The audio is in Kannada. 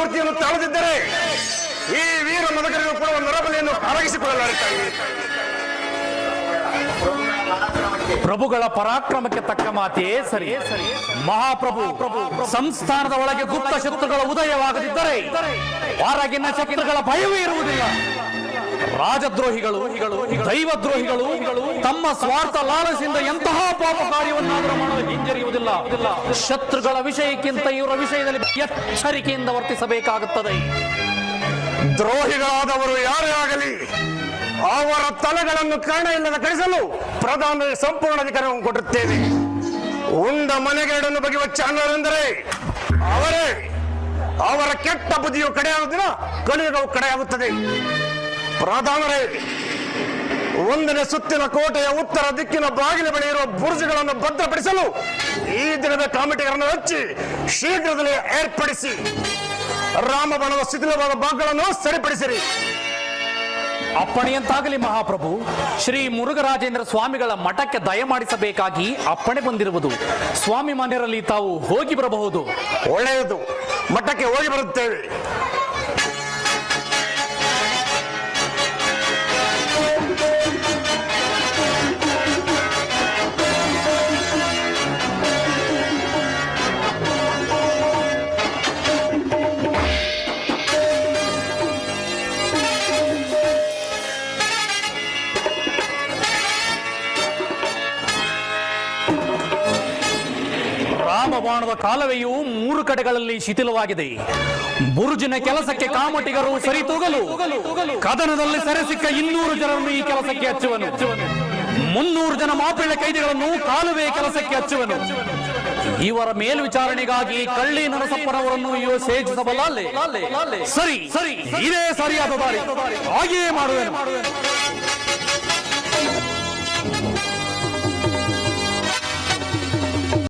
ಮೂರ್ತಿಯನ್ನು ತಾಳದಿದ್ದರೆ ಈ ವೀರ ಮದಕರಿಗೂ ಕೂಡ ಒಂದು ನರಬಲಿಯನ್ನು ಅರಗಿಸಿಕೊಳ್ಳಲಾಗುತ್ತಾರೆ ಪ್ರಭುಗಳ ಪರಾಕ್ರಮಕ್ಕೆ ತಕ್ಕ ಮಾತೇ ಸರಿ. ಮಹಾಪ್ರಭು ಪ್ರಭು ಸಂಸ್ಥಾನದ ಒಳಗೆ ಗುಪ್ತ ಶತ್ರುಗಳ ಉದಯವಾಗದಿದ್ದರೆ ಹೊರಗಿನ ಶತ್ರುಗಳ ಭಯವೇ ಇರುವುದಿಲ್ಲ. ರಾಜದ್ರೋಹಿಗಳು, ದೈವದ್ರೋಹಿಗಳು ತಮ್ಮ ಸ್ವಾರ್ಥ ಲಾಲಸಿಂದ ಎಂತಹ ಪಾಪ ಕಾರ್ಯವನ್ನಾದರೂ ಮಾಡಲು ಹಿಂಜರಿಯುವುದಿಲ್ಲ. ಶತ್ರುಗಳ ವಿಷಯಕ್ಕಿಂತ ಇವರ ವಿಷಯದಲ್ಲಿ ಎಚ್ಚರಿಕೆಯಿಂದ ವರ್ತಿಸಬೇಕಾಗುತ್ತದೆ. ದ್ರೋಹಿಗಳಾದವರು ಯಾರೇ ಆಗಲಿ, ಅವರ ತಲೆಗಳನ್ನು ಕರ್ಣ ಇಲ್ಲದ ಕಳಿಸಲು ಪ್ರಧಾನ ಸಂಪೂರ್ಣ ಅಧಿಕಾರವನ್ನು ಕೊಡುತ್ತೇವೆ ಉಂಡ ಮನೆಗೆರಡನ್ನು ಬಗೆಯುವ ಚಾನರೆಂದರೆ ಅವರೇ, ಅವರ ಕೆಟ್ಟ ಬುದ್ಧಿಯು ಕಡೆಯಾಗುವುದಿಲ್ಲ ಕಲಿಯುಗವು ಕಡೆಯಾಗುತ್ತದೆ. ಪ್ರಧಾನರೇ ಒಂದನೇ ಸುತ್ತಿನ ಕೋಟೆಯ ಉತ್ತರ ದಿಕ್ಕಿನ ಬಾಗಿಲ ಬಳಿ ಇರುವ ಬುರ್ಜುಗಳನ್ನು ಭದ್ರಪಡಿಸಲು ಈ ದಿನದ ಕಾಮಿಟಿಗಳನ್ನು ಹಚ್ಚಿ ಶೀಘ್ರದಲ್ಲಿ ಏರ್ಪಡಿಸಿ ರಾಮಬಣದ ಶಿಥಿಲವಾದ ಭಾಗಗಳನ್ನು ಸರಿಪಡಿಸಿರಿ. ಅಪ್ಪಣೆಯಂತಾಗಲಿ ಮಹಾಪ್ರಭು ಶ್ರೀ ಮುರುಘರಾಜೇಂದ್ರ ಸ್ವಾಮಿಗಳ ಮಠಕ್ಕೆ ದಯಮಾಡಿಸಬೇಕಾಗಿ ಅಪ್ಪಣೆ ಬಂದಿರುವುದು. ಸ್ವಾಮಿ ಮನೆಯಲ್ಲಿ ತಾವು ಹೋಗಿ ಬರಬಹುದು. ಒಳ್ಳೆಯದು. ಮಠಕ್ಕೆ ಹೋಗಿ ಬರುತ್ತೇವೆ. ರಾಮಬಾಣದ ಕಾಲವೆಯು ಮೂರು ಕಡೆಗಳಲ್ಲಿ ಶಿಥಿಲವಾಗಿದೆ. ಬುರುಜಿನ ಕೆಲಸಕ್ಕೆ ಕಾಮಟಿಗರು ಸರಿತೂಗಲು ಕದನದಲ್ಲಿ ಸೆರೆಸಿಕ್ಕ ಇನ್ನೂರು ಜನರನ್ನು ಈ ಕೆಲಸಕ್ಕೆ ಹಚ್ಚುವನು. ಮುನ್ನೂರು ಜನ ಮಾಪಿಳ್ಳ ಕೈದಿಗಳನ್ನು ಕಾಲುವೆ ಕೆಲಸಕ್ಕೆ ಹಚ್ಚುವನು. ಇವರ ಮೇಲ್ವಿಚಾರಣೆಗಾಗಿ ಕಳ್ಳಿ ನರಸಪ್ಪನವರನ್ನು ಇವ ಸೇರಿಸಬಲ್ಲ ಸರಿ ಸರಿ ಇದೇ ಸರಿಯಾದ ಬಾರಿ ಹಾಗೆಯೇ ಮಾಡುವೆನು.